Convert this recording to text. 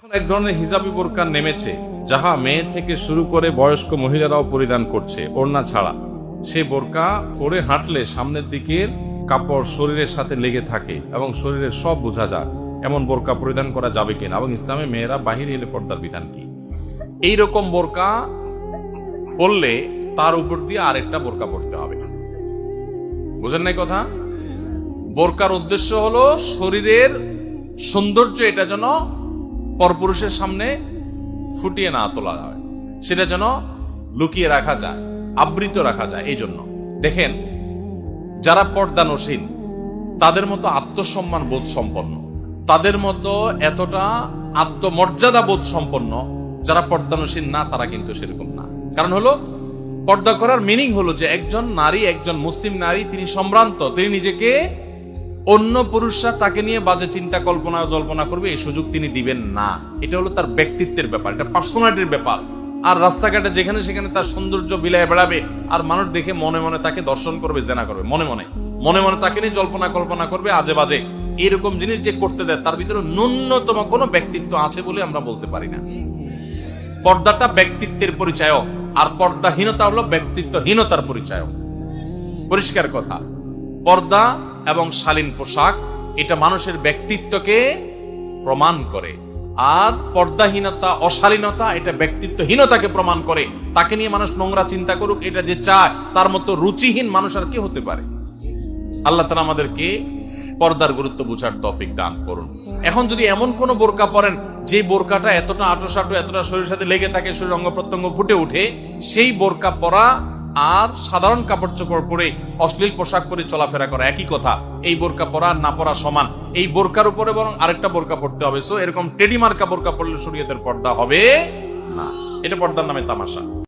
এখন এক ধরনের হিজাবি বোরকা নেমেছে, যাহা মেয়ে থেকে শুরু করে বয়স্ক মহিলারাও পরিধান করছে, ওড়না ছাড়া। সে বোরকা পরে হাঁটলে সামনের দিকের কাপড় শরীরের সাথে লেগে থাকে এবং শরীরের সব বোঝা যায়, এমন বোরকা পরিধান করা যাবে কিনা? এবং ইসলামে মেয়েরা বাহিরে এলে পর্দার বিধান কি? এইরকম বোরকা পরলে তার উপর দিয়ে আরেকটা বোরকা পড়তে হবে। বুঝেন নাই কথা? বোরকার উদ্দেশ্য হলো শরীরের সৌন্দর্য এটা যেন পরপুরুষের সামনে ফুটিয়ে না তোলা হয়। সেটা যেন লুকিয়ে রাখা যায়, আবৃত রাখা যায় এই জন্য দেখেন, যারা পর্দানসীন, তাদের মতো আত্মসম্মান বোধ সম্পন্ন, তাদের মতো এতটা আত্মমর্যাদা বোধ সম্পন্ন, যারা পর্দানসীন না, তারা কিন্তু সেরকম না। কারণ হলো, পর্দা করার মিনিং হলো যে একজন নারী, একজন মুসলিম নারী, তিনি সম্ভ্রান্ত, তিনি নিজেকে অন্য পুরুষরা তাকে নিয়ে বাজে চিন্তা, কল্পনা, জল্পনা করবে, এই সুযোগ তিনি দিবেন না। এটা হলো তার ব্যক্তিত্বের ব্যাপার, এটা পার্সোনালিটির ব্যাপার। আর রাস্তাঘাটে যেখানে সেখানে তার সৌন্দর্য বিলায় বেড়াবে, আর মানুষ দেখে মনে মনে তাকে দর্শন করবে, জেনা করবে, মনে মনে। মনে মনে তাকে নিয়ে জল্পনা, কল্পনা করবে, আজে বাজে। এরকম জিনিস যে করতে দেয়, তার ভিতরে ন্যূনতম কোনো ব্যক্তিত্ব আছে বলে আমরা বলতে পারি না। পর্দাটা ব্যক্তিত্বের পরিচয় আর পর্দাহীনতা হলো ব্যক্তিত্বহীনতার পরিচয় পরিষ্কার কথা। পর্দা এবং শালীন পোশাক, এটা মানুষের ব্যক্তিত্বকে প্রমাণ করে। আর পর্দাহীনতা, অশালীনতা, এটা ব্যক্তিত্বহীনতাকে প্রমাণ করে। তাকে নিয়ে মানুষ নোংরা চিন্তা করুক, এটা যে চায়, তার মতো রুচিহীন মানুষ আর কি হতে পারে? আল্লাহ তালা আমাদেরকে পর্দার গুরুত্ব বুঝার তফিক দান করুন। এখন যদি এমন কোন বোরকা পরেন, যে বোরকাটা এতটা আটোসাটো, এতটা শরীরের সাথে লেগে থাকে, শরীর অঙ্গ প্রত্যঙ্গ ফুটে উঠে সেই বোরকা পরা আর সাধারণ কাপড় চোপড় পরে অশ্লীল পোশাক পরে চলাফেরা করা। একই কথা, এই বোরকা পরা না পরা সমান। এই বোরকার উপরে বরং আরেকটা বোরকা পড়তে হবে। সো এরকম টেডি মার্কা বোরকা পড়লে শরীয়তের পর্দা হবে না। এটা পর্দার নামে তামাশা।